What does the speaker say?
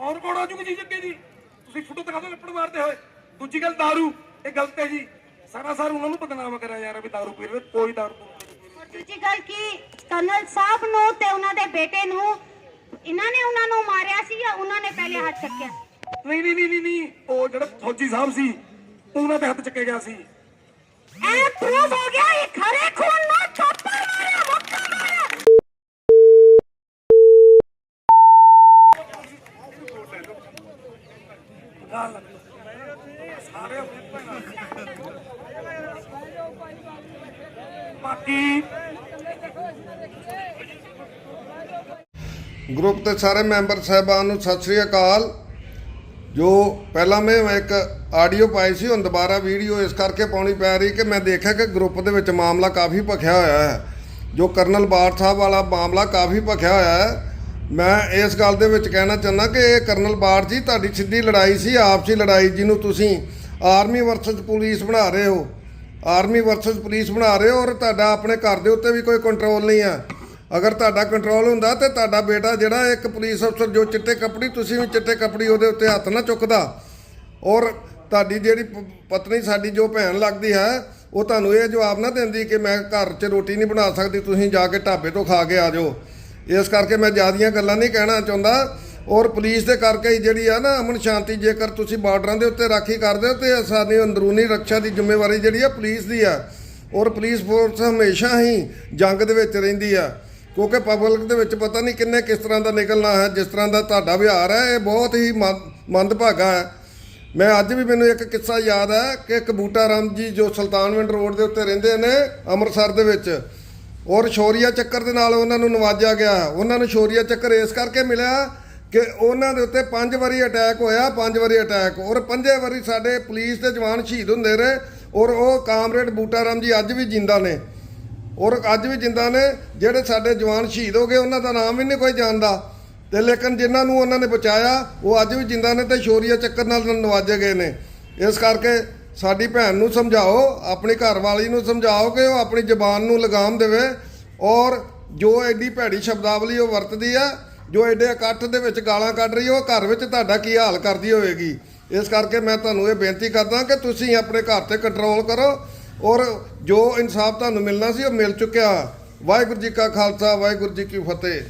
ਕੌਣ ਕੌਣ ਆ ਜੂਗੀ ਜੀ ਅੱਗੇ ਜੀ ਤੁਸੀਂ ਫੋਟੋ ਦਿਖਾ ਦਿਓ ਲੱਪੜ ਮਾਰਦੇ ਹੋਏ ਦੂਜੀ ਗੱਲ दारू ਇਹ ਗਲਤ ਹੈ ਜੀ ਸਾਰਾ ਸਾਰ ਉਹਨਾਂ ਨੂੰ ਬਦਨਾਮ ਕਰਿਆ ਯਾਰ ਵੀ दारू ਪੀ ਰਹੇ ਕੋਈ दारू ਨਹੀਂ ਔਰ ਦੂਜੀ ਗੱਲ ਕੀ ਕਰਨਲ ਸਾਹਿਬ ਨੂੰ ਤੇ ਉਹਨਾਂ ਦੇ ਬੇਟੇ ਨੂੰ ਇਹਨਾਂ ਨੇ ਉਹਨਾਂ ਨੂੰ ਮਾਰਿਆ ਸੀ ਜਾਂ ਉਹਨਾਂ ਨੇ ਪਹਿਲੇ ਹੱਥ ਚੱਕਿਆ ਨਹੀਂ ਨਹੀਂ ਨਹੀਂ ਨਹੀਂ ਨਹੀਂ ਉਹ ਜਿਹੜਾ ਫੌਜੀ ਸਾਹਿਬ ਸੀ ਉਹਨਾਂ ਦੇ ਹੱਥ ਚੱਕੇ ਗਿਆ ਸੀ ਇਹ ਪ੍ਰੂਫ ਹੋ ਗਿਆ ਇਹ ਖਰੇ ਖੂਨ ਨੂੰ ਗੱਲ ਸਾਰੇ ਬਾਕੀ ਗਰੁੱਪ ਦੇ ਸਾਰੇ ਮੈਂਬਰ ਸਾਹਿਬਾਨ ਨੂੰ ਸਤਿ ਸ੍ਰੀ ਅਕਾਲ। ਜੋ ਪਹਿਲਾਂ ਮੈਂ ਇੱਕ ਆਡੀਓ ਪਾਈ ਸੀ, ਹੁਣ ਦੁਬਾਰਾ ਵੀਡੀਓ ਇਸ ਕਰਕੇ ਪਾਉਣੀ ਪੈ ਰਹੀ ਕਿ ਮੈਂ ਦੇਖਿਆ ਕਿ ਗਰੁੱਪ ਦੇ ਵਿੱਚ ਮਾਮਲਾ ਕਾਫੀ ਭਖਿਆ ਹੋਇਆ ਹੈ। ਜੋ ਕਰਨਲ ਬਾਠ ਸਾਹਿਬ ਵਾਲਾ ਮਾਮਲਾ ਕਾਫੀ ਭਖਿਆ ਹੋਇਆ ਹੈ। ਮੈਂ ਇਸ ਗੱਲ ਦੇ ਵਿੱਚ ਕਹਿਣਾ ਚਾਹੁੰਦਾ ਕਿ ਇਹ ਕਰਨਲ ਬਾੜ ਜੀ, ਤੁਹਾਡੀ ਸਿੱਧੀ ਲੜਾਈ ਸੀ, ਆਪਸੀ ਲੜਾਈ ਜਿਹਨੂੰ ਤੁਸੀਂ ਆਰਮੀ ਵਰਸਸ ਪੁਲਿਸ ਬਣਾ ਰਹੇ ਹੋ। ਆਰਮੀ ਵਰਸਸ ਪੁਲਿਸ ਬਣਾ ਰਹੇ ਹੋ ਔਰ ਤੁਹਾਡਾ ਆਪਣੇ ਘਰ ਦੇ ਉੱਤੇ ਵੀ ਕੋਈ ਕੰਟਰੋਲ ਨਹੀਂ ਆ ਅਗਰ ਤੁਹਾਡਾ ਕੰਟਰੋਲ ਹੁੰਦਾ ਤੇ ਤੁਹਾਡਾ ਬੇਟਾ ਜਿਹੜਾ ਇੱਕ ਪੁਲਿਸ ਅਫਸਰ ਜੋ ਚਿੱਟੇ ਕੱਪੜੀ, ਤੁਸੀਂ ਵੀ ਚਿੱਟੇ ਕੱਪੜੀ ਉਹਦੇ ਉੱਤੇ ਹੱਥ ਨਾ ਚੁੱਕਦਾ। ਔਰ ਤੁਹਾਡੀ ਜਿਹੜੀ ਪ- ਪਤਨੀ ਸਾਡੀ ਜੋ ਭੈਣ ਲੱਗਦੀ ਹੈ, ਉਹ ਤੁਹਾਨੂੰ ਇਹ ਜਵਾਬ ਨਾ ਦਿੰਦੀ ਕਿ ਮੈਂ ਘਰ 'ਚ ਰੋਟੀ ਨਹੀਂ ਬਣਾ ਸਕਦੀ, ਤੁਸੀਂ ਜਾ ਕੇ ਢਾਬੇ ਤੋਂ ਖਾ ਕੇ ਆ ਜਾਓ। ਇਸ ਕਰਕੇ ਮੈਂ ਜ਼ਿਆਦੀਆਂ ਗੱਲਾਂ ਨਹੀਂ ਕਹਿਣਾ ਚਾਹੁੰਦਾ। ਔਰ ਪੁਲਿਸ ਦੇ ਕਰਕੇ ਹੀ ਜਿਹੜੀ ਆ ਨਾ ਅਮਨ ਸ਼ਾਂਤੀ, ਜੇਕਰ ਤੁਸੀਂ ਬਾਰਡਰਾਂ ਦੇ ਉੱਤੇ ਰਾਖੀ ਕਰਦੇ ਹੋ ਤੇ ਸਾਡੀ ਅੰਦਰੂਨੀ ਰੱਖਿਆ ਦੀ ਜ਼ਿੰਮੇਵਾਰੀ ਜਿਹੜੀ ਆ ਪੁਲਿਸ ਦੀ ਆ। ਔਰ ਪੁਲਿਸ ਫੋਰਸ ਹਮੇਸ਼ਾ ਹੀ ਜੰਗ ਦੇ ਵਿੱਚ ਰਹਿੰਦੀ ਆ। ਕਿਉਂਕਿ ਪਬਲਿਕ ਦੇ ਵਿੱਚ ਪਤਾ ਨਹੀਂ ਕਿੰਨੇ ਕਿਸ ਤਰ੍ਹਾਂ ਦਾ ਨਿਕਲਣਾ ਹੈ, ਜਿਸ ਤਰ੍ਹਾਂ ਦਾ ਤੁਹਾਡਾ ਵਿਹਾਰ ਹੈ, ਇਹ ਬਹੁਤ ਹੀ ਮੰਦ- ਮੰਦਭਾਗਾ ਹੈ। ਮੈਂ ਅੱਜ ਵੀ ਮੈਨੂੰ ਇੱਕ ਕਿੱਸਾ ਯਾਦ ਹੈ ਕਿ ਕਬੂਟਾ ਰਾਮ ਜੀ ਜੋ ਸੁਲਤਾਨਵਿੰਡ ਰੋਡ ਦੇ ਉੱਤੇ ਰਹਿੰਦੇ ਨੇ ਅੰਮ੍ਰਿਤਸਰ ਦੇ ਵਿੱਚ ਔਰ ਸ਼ੌਰੀਆ ਚੱਕਰ ਦੇ ਨਾਲ ਉਹਨਾਂ ਨੂੰ ਨਵਾਜਿਆ ਗਿਆ। ਉਹਨਾਂ ਨੂੰ ਸ਼ੌਰੀਆ ਚੱਕਰ ਇਸ ਕਰਕੇ ਮਿਲਿਆ ਕਿ ਉਹਨਾਂ ਦੇ ਉੱਤੇ ਪੰਜ ਵਾਰੀ ਅਟੈਕ ਹੋਇਆ, ਪੰਜ ਵਾਰੀ ਅਟੈਕ ਔਰ ਪੰਜੇ ਵਾਰੀ ਸਾਡੇ ਪੁਲਿਸ ਦੇ ਜਵਾਨ ਸ਼ਹੀਦ ਹੁੰਦੇ ਰਹੇ ਔਰ ਉਹ ਕਾਮਰੇਡ ਬੂਟਾ ਰਾਮ ਜੀ ਅੱਜ ਵੀ ਜਿੰਦਾ ਨੇ। ਔਰ ਅੱਜ ਵੀ ਜਿੰਦਾ ਨੇ, ਜਿਹੜੇ ਸਾਡੇ ਜਵਾਨ ਸ਼ਹੀਦ ਹੋ ਗਏ, ਉਹਨਾਂ ਦਾ ਨਾਮ ਵੀ ਨਹੀਂ ਕੋਈ ਜਾਣਦਾ। ਤੇ ਲੇਕਿਨ ਜਿਨ੍ਹਾਂ ਨੂੰ ਉਹਨਾਂ ਨੇ ਬਚਾਇਆ, ਉਹ ਅੱਜ ਵੀ ਜਿੰਦਾ ਨੇ ਤੇ ਸ਼ੌਰੀਆ ਚੱਕਰ ਨਾਲ ਨਵਾਜੇ ਗਏ ਨੇ। ਇਸ ਕਰਕੇ ਸਾਡੀ ਭੈਣ ਨੂੰ ਸਮਝਾਓ, ਆਪਣੀ ਘਰਵਾਲੀ ਨੂੰ ਸਮਝਾਓ ਕਿ ਉਹ ਆਪਣੀ ਜ਼ਬਾਨ ਨੂੰ ਲਗਾਮ ਦੇਵੇ ਔਰ ਜੋ ਐਡੀ ਭੈੜੀ ਸ਼ਬਦਾਵਲੀ ਉਹ ਵਰਤਦੀ ਆ, ਜੋ ਐਡੇ ਇਕੱਠ ਦੇ ਵਿੱਚ ਗਾਲਾਂ ਕੱਢ ਰਹੀ ਉਹ ਘਰ ਵਿੱਚ ਤੁਹਾਡਾ ਕੀ ਹਾਲ ਕਰਦੀ ਹੋਵੇਗੀ। ਇਸ ਕਰਕੇ ਮੈਂ ਤੁਹਾਨੂੰ ਇਹ ਬੇਨਤੀ ਕਰਦਾ ਕਿ ਤੁਸੀਂ ਆਪਣੇ ਘਰ ਤੇ ਕੰਟਰੋਲ ਕਰੋ ਔਰ ਜੋ ਇਨਸਾਫ ਤੁਹਾਨੂੰ ਮਿਲਣਾ ਸੀ ਉਹ ਮਿਲ ਚੁੱਕਿਆ। ਵਾਹਿਗੁਰੂ ਜੀ ਕਾ ਖਾਲਸਾ, ਵਾਹਿਗੁਰੂ ਜੀ ਕੀ ਫਤਿਹ।